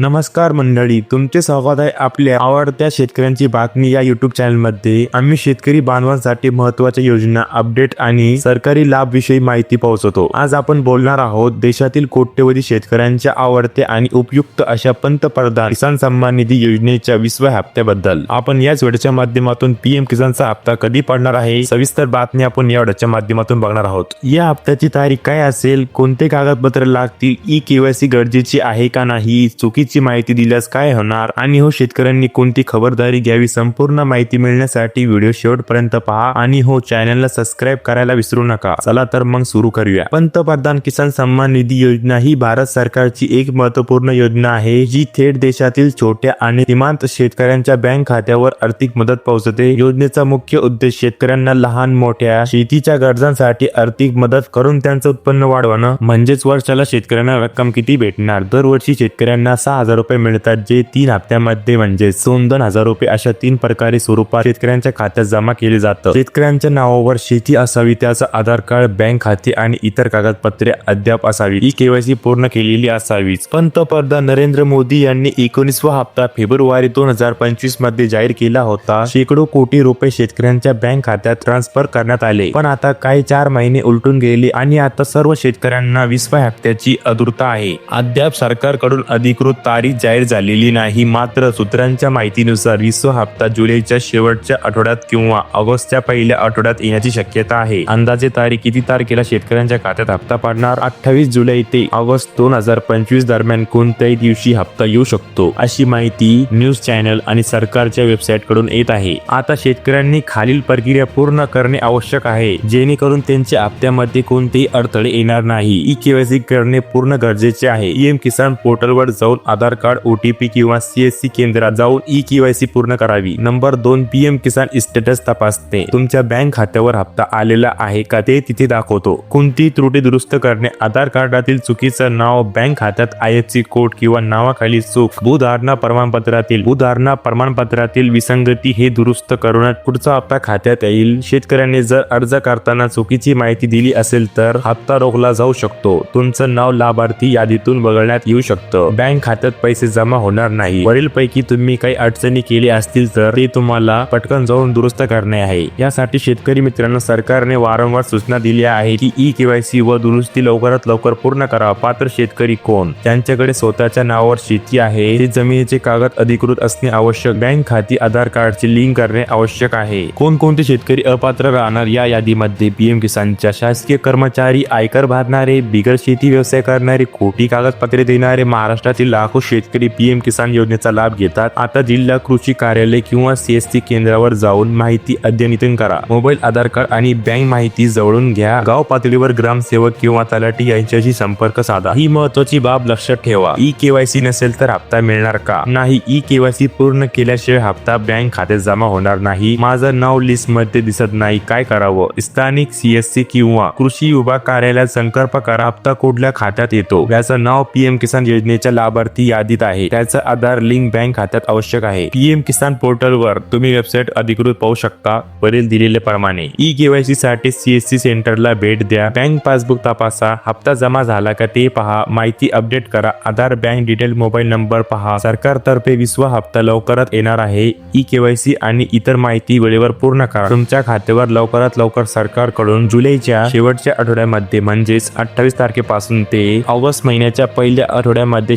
नमस्कार मंडळी तुमचे स्वागत आहे आपल्या आवडत्या शेतकऱ्यांची बातमी या युट्यूब चॅनलमध्ये आम्ही शेतकरी बांधवांसाठी महत्त्वाच्या योजना अपडेट आणि सरकारी लाभ विषयी माहिती पोहोचवतो. आज आपण बोलणार आहोत देशातील कोट्यवधी शेतकऱ्यांच्या आवडत्या आणि उपयुक्त अशा पंतप्रधान किसान सन्मान निधी योजनेच्या विसव्या हप्त्याबद्दल. आपण याच वेळेच्या माध्यमातून पीएम किसानचा हप्ता कधी पडणार आहे? सविस्तर बातमी आपण या वेळेच्या माध्यमातून बघणार आहोत. या हप्त्याची तारीख काय असेल? कोणते कागदपत्र लागतील? ई केवायसी गरजेची आहे का नाही? चुकी चुकीची माहिती दिल्यास काय होणार आणि हो शेतकऱ्यांनी कोणती खबरदारी घ्यावी संपूर्ण माहिती मिळण्यासाठी व्हिडिओ शेवटपर्यंत पहा आणि हो चॅनलला सबस्क्राईब करायला विसरू नका. चला तर मग सुरू करूया. पंतप्रधान किसान सन्मान निधी योजना ही भारत सरकारची एक महत्त्वपूर्ण योजना आहे जी थेट देशातील छोट्या आणि सीमांत शेतकऱ्यांच्या बँक खात्यावर आर्थिक मदत पोहोचते योजनेचा मुख्य उद्देश शेतकऱ्यांना लहान मोठ्या शेतीच्या गरजांसाठी आर्थिक मदत करून त्यांचं उत्पन्न वाढवणं. म्हणजेच वर्षाला शेतकऱ्यांना रक्कम किती भेटणार? दरवर्षी शेतकऱ्यांना सहा हजार रुपये मिळतात जे तीन हप्त्यामध्ये म्हणजे दोन दोन हजार रुपये अशा तीन प्रकारे स्वरूपात शेतकऱ्यांच्या खात्यात जमा केले जातं. शेतकऱ्यांच्या नावावर शेती असावी त्याचा आधार कार्ड बँक खाते आणि इतर कागदपत्रे अद्याप असावी ही केवायसी पूर्ण केलेली असावीच पंतप्रधान नरेंद्र मोदी यांनी एकोणीसवा हप्ता फेब्रुवारी दोन हजार पंचवीसमध्ये जाहीर केला होता. शेकडो कोटी रुपये शेतकऱ्यांच्या बँक खात्यात ट्रान्सफर करण्यात आले. पण आता काही चार महिने उलटून गेले आणि आता सर्व शेतकऱ्यांना विसव्या हप्त्याची अधुरता आहे. अद्याप सरकारकडून अधिकृत तारीख जाहीर झालेली नाही. मात्र सूत्रांच्या माहितीनुसार विसो हप्ता जुलैच्या शेवटच्या आठवड्यात किंवा ऑगस्टच्या पहिल्या आठवड्यात येण्याची शक्यता आहे. अंदाजे तारीख किती तारखेला शेतकऱ्यांच्या खात्यात हप्ता पडणार? अठ्ठावीस जुलै ते ऑगस्ट दोन हजार पंचवीस दरम्यान कोणत्याही दिवशी हप्ता येऊ शकतो? अशी माहिती न्यूज चॅनल आणि सरकारच्या वेबसाईटकडून येत आहे. आता शेतकऱ्यांनी खालील प्रक्रिया पूर्ण करणे आवश्यक आहे. जेणेकरून त्यांच्या हप्त्यामध्ये कोणतेही अडथळे येणार नाही. ई केवायसी करणे पूर्ण गरजेचे आहे. पीएम किसान पोर्टलवर जाऊन Aadhaar card O T P किंवा सी एस सी केंद्रात जाऊन ई केवायसी पूर्ण करावी. नंबर दोन पीएम किसान स्टेटस तपासते. तुमच्या बँक खात्यावर हप्ता आलेला आहे का ते तिथे दाखवतो. कोणती त्रुटी दुरुस्त करणे आधार कार्डातील चुकीचं नाव बँक खात्यात आय एफ सी कोड किंवा नावाखाली चूक भूधारणा प्रमाणपत्रातील भूधारणा प्रमाणपत्रातील विसंगती हे दुरुस्त करून पुढचा हप्ता खात्यात येईल. शेतकऱ्यांनी जर अर्ज करताना चुकीची माहिती दिली असेल तर हप्ता रोखला जाऊ शकतो. तुमचं नाव लाभार्थी यादीतून वगळण्यात येऊ शकतं. बँक खात्या खात्यात पैसे जमा होणार नाही. वरील पैकी तुम्ही काही अडचणी केली असतील तर ते तुम्हाला पटकन जाऊन दुरुस्त करणे आहे. यासाठी शेतकरी मित्रांनो सरकारने वारंवार सूचना दिली आहे की ई केवायसी व दुरुस्ती लवकरात लवकर पूर्ण करा पात्र शेतकरी कोण? त्यांच्याकडे स्वतःच्या नावावर शेती आहे. ते जमिनीचे कागद अधिकृत असणे आवश्यक. बँक खाती आधार कार्डची लिंक करणे आवश्यक आहे. कोणकोणते शेतकरी अपात्र राहणार या यादीमध्ये? पीएम किसानच्या शासकीय कर्मचारी आयकर भरणारे बिगर शेती व्यवसाय करणारे खोटी कागदपत्रे देणारे महाराष्ट्रातील लाखो शेतकरी पीएम किसान योजनेचा लाभ घेतात. आता जिल्हा कृषी कार्यालय किंवा सीएससी केंद्रावर जाऊन माहिती अद्यनितन करा. मोबाईल आधार कार्ड आणि बँक माहिती जवळून घ्या. गाव पातळीवर ग्रामसेवक किंवा तलाठी यांच्याशी संपर्क साधा. ही महत्वाची बाब लक्षात ठेवा. ई केवायसी नसेल तर हप्ता मिळणार का? नाही ई केवायसी पूर्ण केल्याशिवाय हप्ता बँक खात्यात जमा होणार नाही. माझं नाव लिस्टमध्ये दिसत नाही. काय करावं? स्थानिक सीएससी किंवा कृषी विभाग कार्यालयात संकल्प करा. हप्ता कुठल्या खात्यात येतो? याचं नाव पीएम किसान योजनेच्या लाभार्थी यादीत आहे. त्याचं आधार लिंक बँक खात्यात आवश्यक आहे. पीएम किसान पोर्टलवर तुम्ही वेबसाईट अधिकृत पाहू शकता. वरील दिलेल्या प्रमाणे. ई केवायसी साठी सीएससी सेंटरला भेट द्या. बँक पासबुक तपासा. हप्ता जमा झाला का ते पहा. माहिती अपडेट करा. Aadhaar bank detail mobile number पहा. सरकारतर्फे विसवा हप्ता लवकरात येणार आहे. ई केवायसी आणि इतर माहिती वेळेवर पूर्ण करा. तुमच्या खात्यावर लवकरात लवकर सरकारकडून जुलैच्या शेवटच्या आठवड्यामध्ये म्हणजेच अठ्ठावीस तारखेपासून ते ऑगस्ट महिन्याच्या पहिल्या आठवड्यामध्ये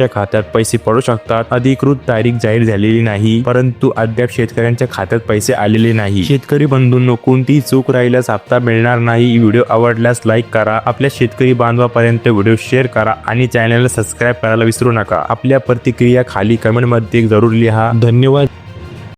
शेतकऱ्यांच्या खात्यात पैसे पडू शकतात. अधिकृत तारीख जाहीर झालेली नाही परंतु अद्याप शेतकऱ्यांच्या खात्यात पैसे आलेले नाही. शेतकरी बंधूंनो कोणतीही चूक राहिल्यास हप्ता मिळणार नाही. व्हिडिओ आवडल्यास लाईक करा. आपल्या शेतकरी बांधवापर्यंत व्हिडिओ शेअर करा आणि चॅनलला सबस्क्राईब करायला विसरू नका. आपल्या प्रतिक्रिया खाली कमेंटमध्ये जरूर लिहा. धन्यवाद.